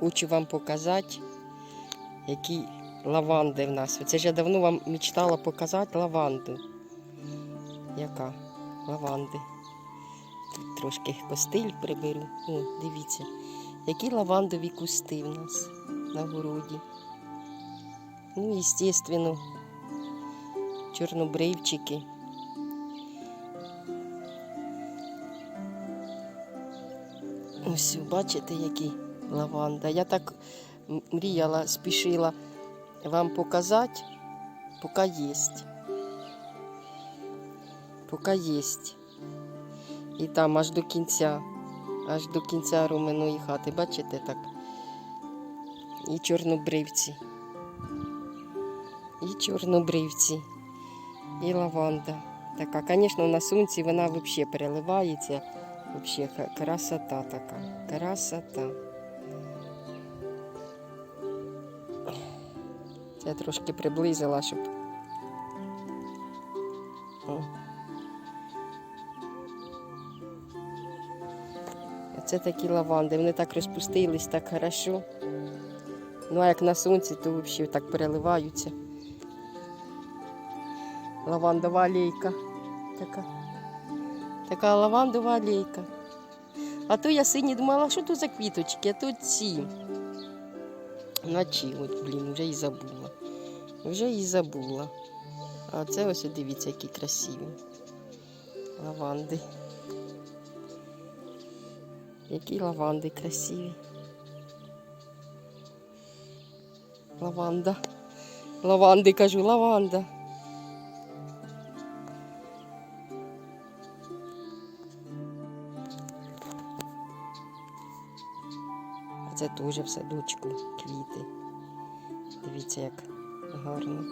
хочу вам показати, які лаванди в нас. Оце ж я давно вам мечтала показати лаванду. Яка? Лаванди. Тут трошки костиль приберу. О, дивіться, які лавандові кусти в нас на городі. Ну, естественно, чорнобривчики. Ось, бачите, які лаванда. Я так мріяла, спішила вам показати, поки є. Поки є. І там аж до кінця, аж до кінця Руменої хати, бачите так? І чорнобривці. І чорнобривці, і лаванда. Така, звісно, на сонці вона взагалі переливається. Вообще красота така. Красота. Я трошки приблизила, щоб. О. Це такі лаванди. Вони так розпустились так хорошо. Ну, а як на сонці, то взагалі так переливаються. Лавандова алейка. Така. Така лавандова алейка. А то я сині думала, що то за квіточки, а то ці. Начі, от, блін, вже і забула. Вже і забула. А це ось дивіться, які красиві. Лаванди. Які лаванди красиві. Лаванда. Лаванди кажу, лаванда. А Це теж в садочку квіти. Дивіться, як гарно.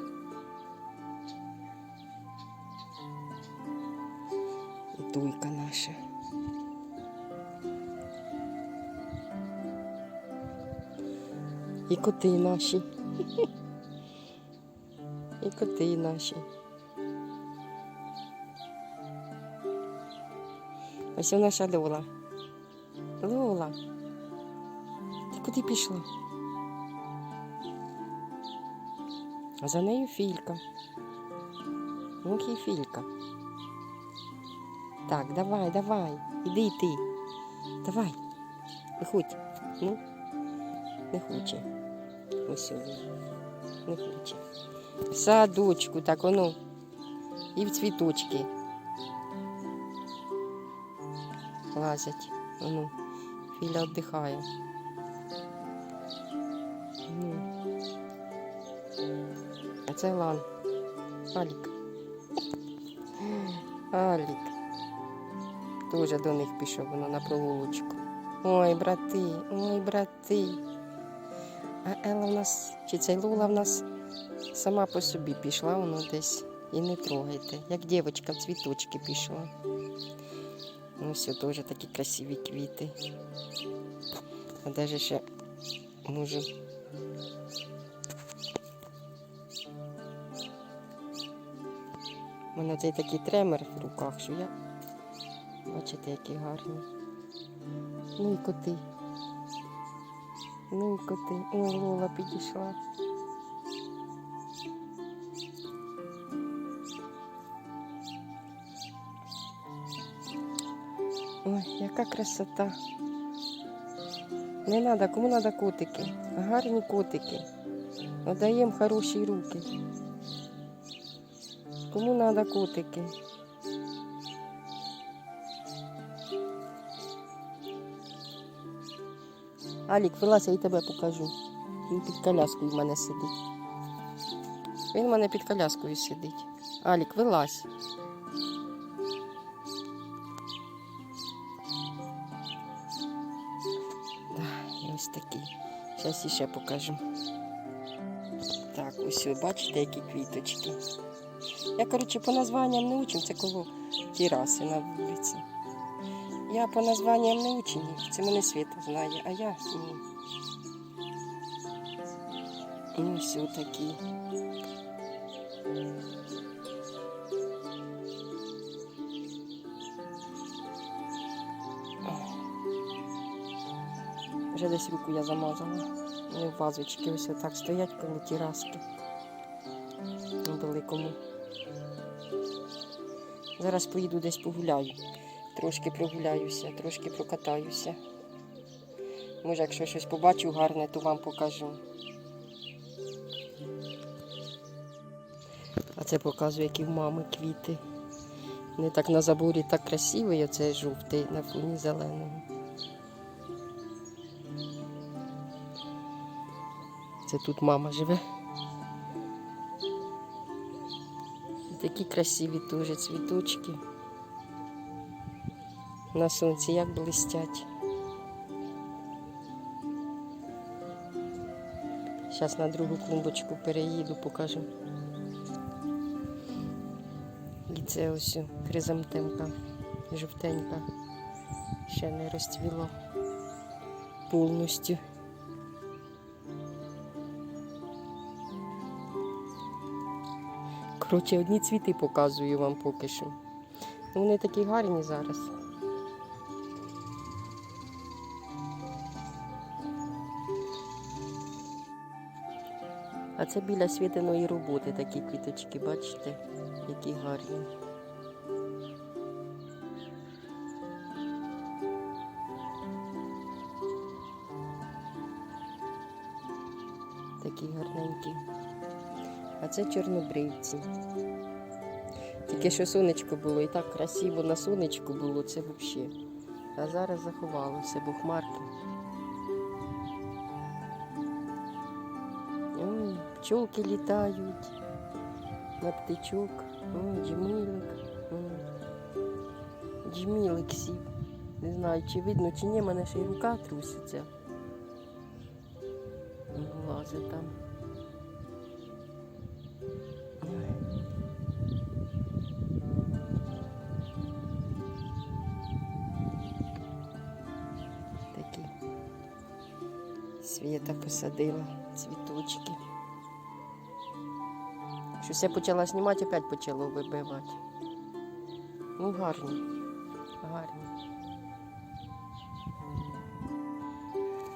І туйка наша. І коти наші. І коти наші. Ось наша Лола. Лола. Ти куди пішла? А за нею філька. І філька. Так, давай, давай. Іди й ти. Давай. Виходь. Ну, не хоче. Ось він. Не хоче. В садочку, так воно. І в цвіточки. Лазять. Воно. Філя віддихає. Лан. Алік. Алік. Тоже до них пішов воно на прогулочку. Ой, брати, ой, брати. А Елла в нас, чи ця Лула в нас сама по собі пішла, воно десь і не трогайте. Як дівчинка в цвіточки пішла. Ось теж такі красиві квіти. А навіть ще можу. У мене цей такий тремер в руках, що я. Бачите, які гарні. Ну і коти. Ну і коти. Ой, Лола підійшла. Ой, яка красота. Не треба, кому треба котики. Гарні котики. Надаємо хороші руки. Кому треба котики. Алік, вилазь, я й тебе покажу. Він під коляскою в мене сидить. Він в мене під коляскою сидить. Алік, вилазь. Ось такий. Зараз іще покажу. Так, ось ви бачите, які квіточки. Я, коротше, по названням не це коло тераси на вулиці. Я по названням не учу, це мене Світа знає, а я ні. Ну, все такі. Вже десь руку я замазала. Вони вазочки ось отак стоять коло тіраски. Великому. Зараз поїду десь погуляю. Трошки прогуляюся, трошки прокатаюся. Може, якщо щось побачу гарне, то вам покажу. А це показує, які в мами квіти. Вони так на заборі так красиві, оце жовтий на фоні зеленого. Це тут мама живе. Такі красиві теж цвіточки. На сонці як блистять. Зараз на другу клумбочку переїду, покажу. І це ось хризантемка жовтенька. Ще не розцвіла повністю. Коротше, одні цвіти показую вам поки що. Ну, Вони такі гарні зараз. А це біля світиної роботи такі квіточки, бачите, які гарні. Такі гарненькі. А це чорнобривці. Тільки що сонечко було і так красиво на сонечку було, це взагалі. А зараз заховалося, бо хмарки. Ой, пчолки літають на птичок. Ой, джмілик. Джмілик сів. Не знаю, чи видно, чи ні, мене ще й рука труситься. Лазить там. Такі. Світа посадила цвіточки. Щось я почала знімати, опять почало вибивати. Ну, гарні. Гарні.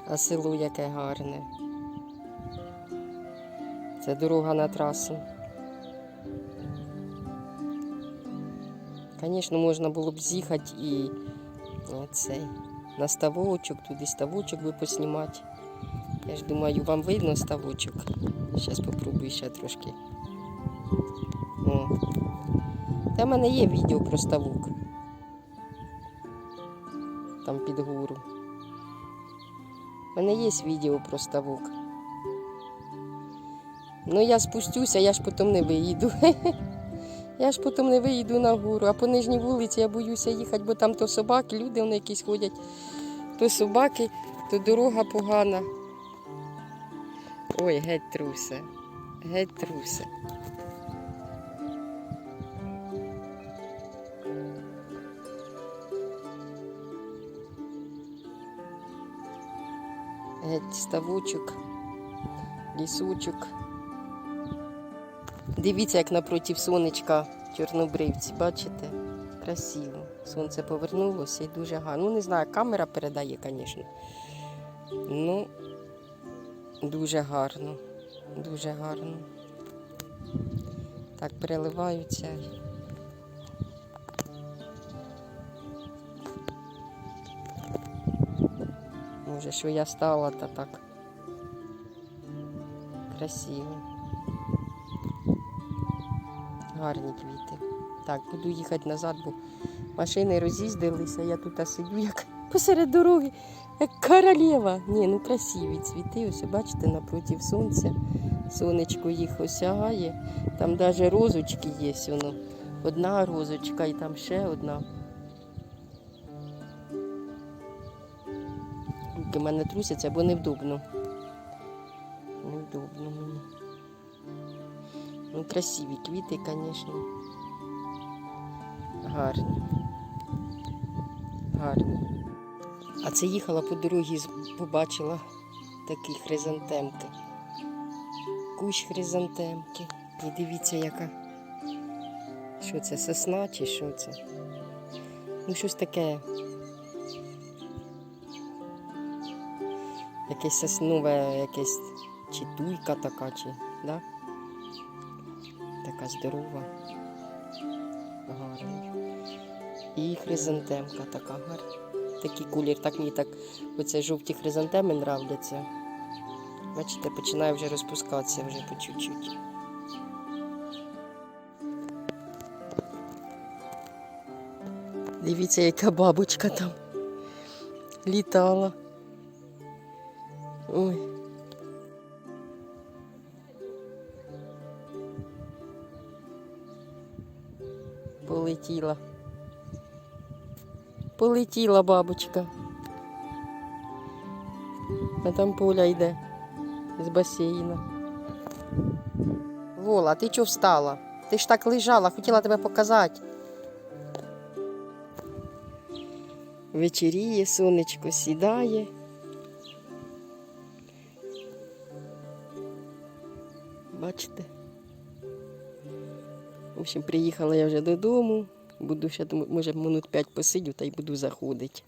А село яке гарне. Це дорога на трасу. Звісно, можна було б з'їхати і оцей, на ставочок, туди ставочок би поснімати. Я ж думаю, вам видно ставочок. Зараз спробую ще трошки. О. Та в мене є відео про ставок. Там під гору. У мене є відео про ставок. Ну я спустюся, я ж потім не виїду. Я ж потім не виїду на гору, а по нижній вулиці я боюся їхати, бо там то собаки, люди вони якісь ходять, то собаки, то дорога погана. Ой, геть трусе, геть трусе. Геть ставочок, лісочок. Дивіться, як напротив сонечка чорнобривці, бачите? Красиво. Сонце повернулося і дуже гарно. Ну, не знаю, камера передає, звісно. Ну, дуже гарно. Дуже гарно. Так, переливаються. Може, що я стала, та так. Красиво. Гарні квіти. Так, буду їхати назад, бо машини роз'їздилися, я тут сидю як посеред дороги, як королева. Ні, ну красиві цвіти, ось бачите, напротив сонця. Сонечко їх осягає. Там навіть розочки є. Воно. Одна розочка і там ще одна. Руки в мене трусяться, бо невдобно. Невдобно мені. Ну, красиві квіти, звісно. Гарні. Гарні. А це їхала по дорозі, побачила такі хризантемки. Кущ хризантемки. І дивіться, яка. Що це, сосна чи що це? Ну, щось таке. якесь ось нове, якесь чи туйка така, чи, да? Така здорова. Гарна. І хризантемка така гарна. Такий колір, так мені так оце жовті хризантеми нравляться. Бачите, починає вже розпускатися вже по чуть-чуть. Дивіться, яка бабочка там літала. Ой. Полетіла. Полетіла бабочка. А там поля йде з басейна. Вола, ти чого встала? Ти ж так лежала, хотіла тебе показати. Вечеріє, сонечко сідає. В общем, приїхала я вже додому. Буду ще, може, минут 5 посидю та й буду заходити.